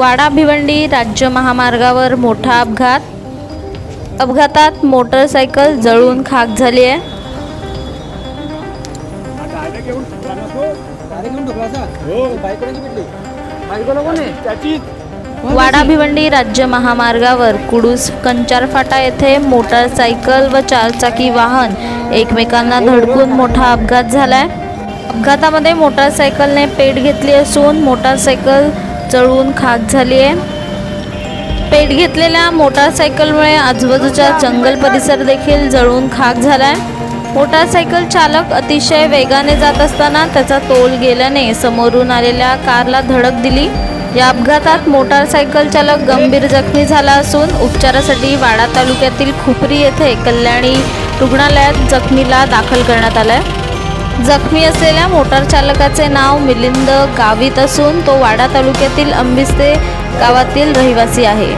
वाडा भिवंडी राज्य महामार्गावर मोठा अपघात. अपघातात मोटरसायकल जळून खाक झाली आहे. वाडा भिवंडी राज्य महामार्गावर कुडूस कंचारफाटा येथे मोटारसायकल व चारचाकी वाहन एकमेकांना धडकून मोठा अपघात झालाय. अपघातामध्ये मोटारसायकलने पेट घेतली असून मोटारसायकल जळून खाक झाली आहे. पेट घेतलेल्या मोटारसायकलमुळे आजूबाजूचा जंगल परिसर देखील जळून खाक झाला आहे मोटारसायकल चालक अतिशय वेगाने जात असताना त्याचा तोल गेल्याने समोरून आलेल्या कारला धडक दिली. या अपघातात मोटारसायकल चालक गंभीर जखमी झाला असून उपचारासाठी वाडा तालुक्यातील खुपरी येथे कल्याणी रुग्णालयात जखमीला दाखल करण्यात आलाय. जखमी असलेल्या मोटार चालकाचे नाव मिलिंद गावित असून तो वाडा तालुक्यातील अंबिस्ते गावातील रहिवासी आहे.